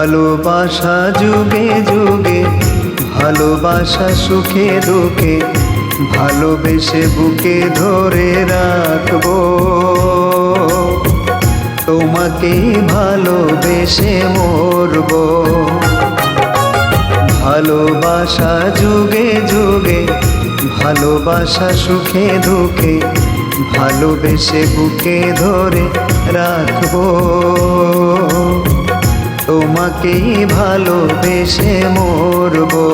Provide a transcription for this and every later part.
ভালোবাসা যুগে যুগে, ভালোবাসা সুখে দুঃখে, ভালোবেসে বুকে ধরে রাখব। তোমাকে ভালোবেসে মরবো। ভালোবাসা যুগে যুগে, ভালোবাসা সুখে দুঃখে, ভালোবেসে বুকে ধরে রাখব। তোমাকেই ভালোবেসে মরবো।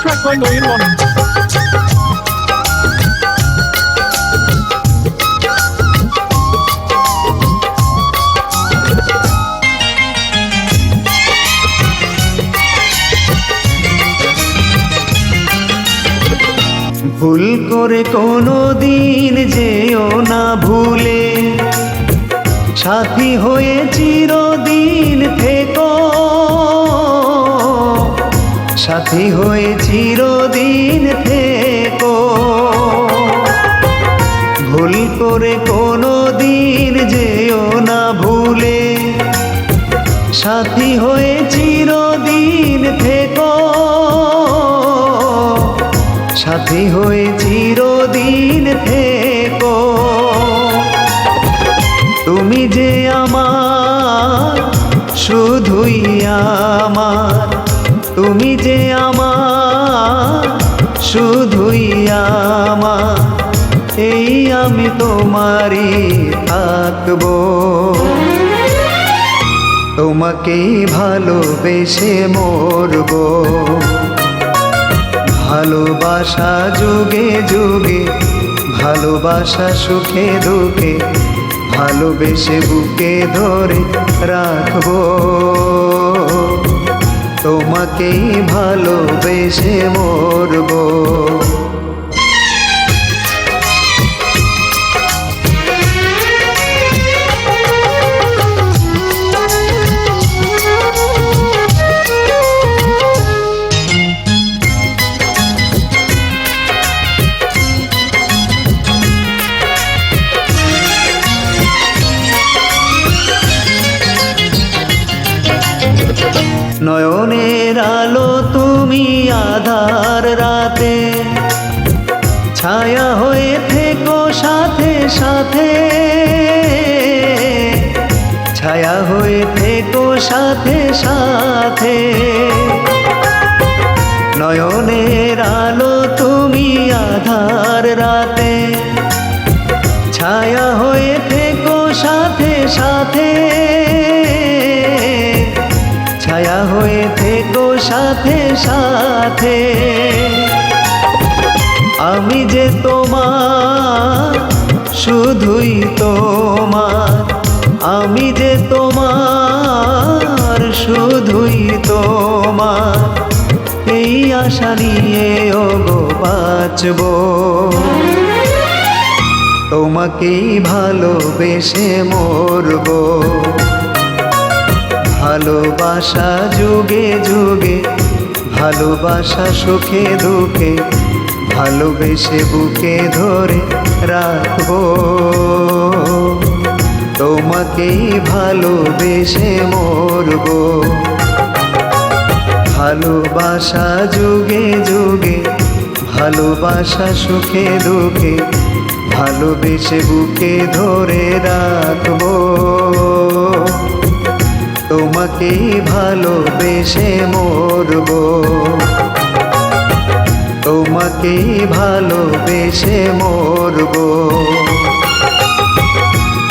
Track by ভুল করে কোনো দিন যেও না ভুলে। সাথী হয়ে চিরদিন থেকো। সাথী হয়ে চিরদিন থেকো। ভুল করে কোনো দিন যেও না ভুলে। সাথী হয়ে চিরদিন থেকো। সাথী হয়ে চিরদিন থেকো। তুমি যে আমার, শুধুই আমার। তুমি যে আমার, শুধুই আমার। এই আমি তোমারই থাকব। তোমাকেই ভালোবেসে মরবো। ভালোবাসা যুগে যুগে ভালোবাসা সুখে দুঃখে ভালোবেসে বুকে ধরে রাখব। তোমাকেই ভালোবেসে মরবো। ছায়া হয়ে থেকো সাথে সাথে। নয়নের আলো তুমি আধার রাতে। ছায়া হয়ে থেকো সাথে সাথে। ছায়া হয়ে থেকো সাথে সাথে। আমি যে তোমার শুধুই তোমার আশা নিয়ে, ওগো, বাঁচবো। তোমাকেই ভালোবেসে মরবো। ভালোবাসা যুগে যুগে, ভালোবাসা সুখে দুঃখে, ভালোবেসে বুকে ধরে রাখব। তোমাকেই ভালোবেসে মরবো। ভালোবাসা যুগে যুগে, ভালোবাসা সুখে দুঃখে, ভালোবেসে বুকে ধরে রাখব। তোমাকেই ভালোবেসে মরবো। তোমাকেই ভালোবেসে মরবো।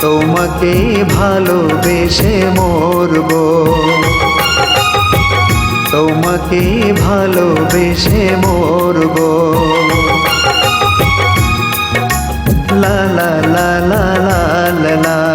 তোমাকেই ভালোবেসে মরবো। তোমাকে ভালোবেসে মরব। লা লা লা লা লা লা